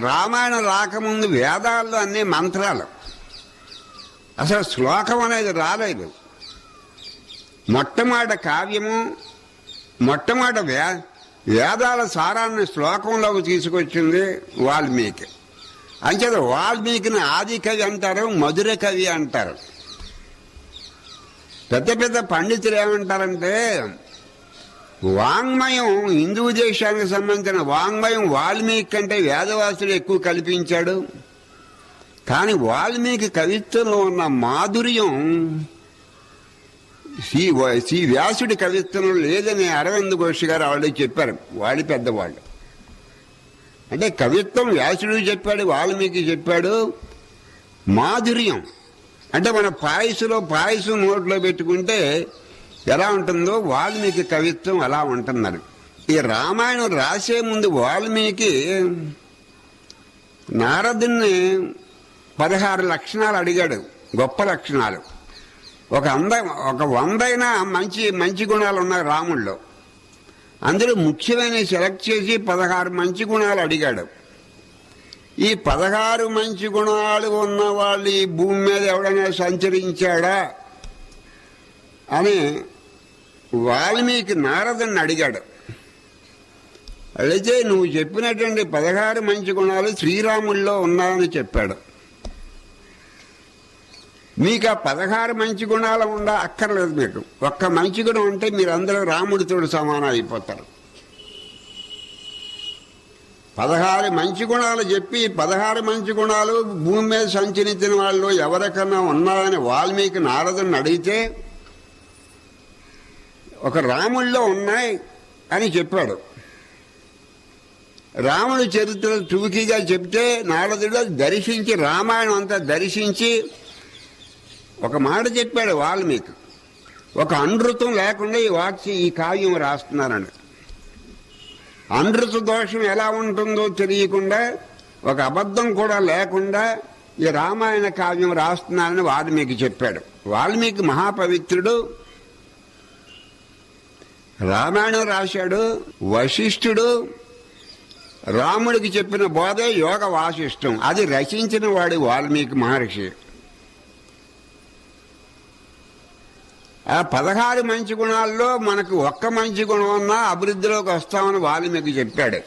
రామాయణం రాకముందు వేదాల్లో అన్ని మంత్రాలు. అసలు శ్లోకం అనేది రాలేదు. మొట్టమొదట కావ్యము మొట్టమొదట వే వేదాల సారాన్ని శ్లోకంలోకి తీసుకొచ్చింది వాల్మీకి. అంచేత వాల్మీకిని ఆది కవి అంటారు మధుర కవి అంటారు. పెద్ద పెద్ద పండితులు ఏమంటారంటే వాంగ్మయం హిందూ దేశానికి సంబంధించిన వాంగ్మయం వాల్మీకి కంటే వేదవాసుడు ఎక్కువ కల్పించాడు. కానీ వాల్మీకి కవిత్వంలో ఉన్న మాధుర్యం శ్రీ శ్రీ వ్యాసుడి కవిత్వంలో లేదని అరవింద్ ఘోష్ గారు వాళ్ళు చెప్పారు. వాళ్ళు పెద్దవాళ్ళు. అంటే కవిత్వం వ్యాసుడు చెప్పాడు వాల్మీకి చెప్పాడు. మాధుర్యం. అంటే మన పాయసులో పాయసం నోట్లో పెట్టుకుంటే ఎలా ఉంటుందో వాల్మీకి కవిత్వం అలా ఉంటున్నారు ఈ రామాయణం రాసే ముందు వాల్మీకి నారదుని పదహారు లక్షణాలు అడిగాడు గొప్ప లక్షణాలు. ఒక అంద ఒక వందైనా మంచి మంచి గుణాలు ఉన్నాయి రాముల్లో. అందులో ముఖ్యమైన సెలెక్ట్ చేసి పదహారు మంచి గుణాలు అడిగాడు. ఈ పదహారు మంచి గుణాలు ఉన్న వాళ్ళు ఈ భూమి మీద ఎవడైనా సంచరించాడా? అని వాల్మీకి నారదుని అడిగాడు. అడిగితే నువ్వు చెప్పినటువంటి పదహారు మంచి గుణాలు శ్రీరాముల్లో ఉన్నాయని చెప్పాడు. మీకు ఆ పదహారు మంచి గుణాలు ఉండా అక్కర్లేదు మీకు. ఒక్క మంచి గుణం ఉంటే మీరందరూ రాముడితో సమానం అయిపోతారు. పదహారు మంచి గుణాలు చెప్పి పదహారు మంచి గుణాలు భూమి మీద సంచరించిన వాళ్ళు ఎవరికన్నా ఉన్నారని వాల్మీకి నారదుని అడిగితే ఒక రాముల్లో ఉన్నాయి అని చెప్పాడు. రాముడు చరిత్ర టువికీగా చెప్తే నారదుడు దర్శించి రామాయణం అంతా దర్శించి ఒక మాట చెప్పాడు వాల్మీకి. ఒక అనృతం లేకుండా ఈ వాక్సి ఈ కావ్యం రాస్తున్నారని. అనృత దోషం ఎలా ఉంటుందో తెలియకుండా ఒక అబద్ధం కూడా లేకుండా ఈ రామాయణ కావ్యం రాస్తున్నారని వాల్మీకి చెప్పాడు. వాల్మీకి మహాపవిత్రుడు రామాయణం రాశాడు వశిష్ఠుడు రాముడికి చెప్పిన బోధే యోగ వాసిష్టం. అది రచించిన వాడు వాల్మీకి మహర్షి. ఆ పదహారు మంచి గుణాల్లో మనకు ఒక్క మంచి గుణం ఉన్నా అభివృద్ధిలోకి వస్తామని వాల్మీకి చెప్పాడు.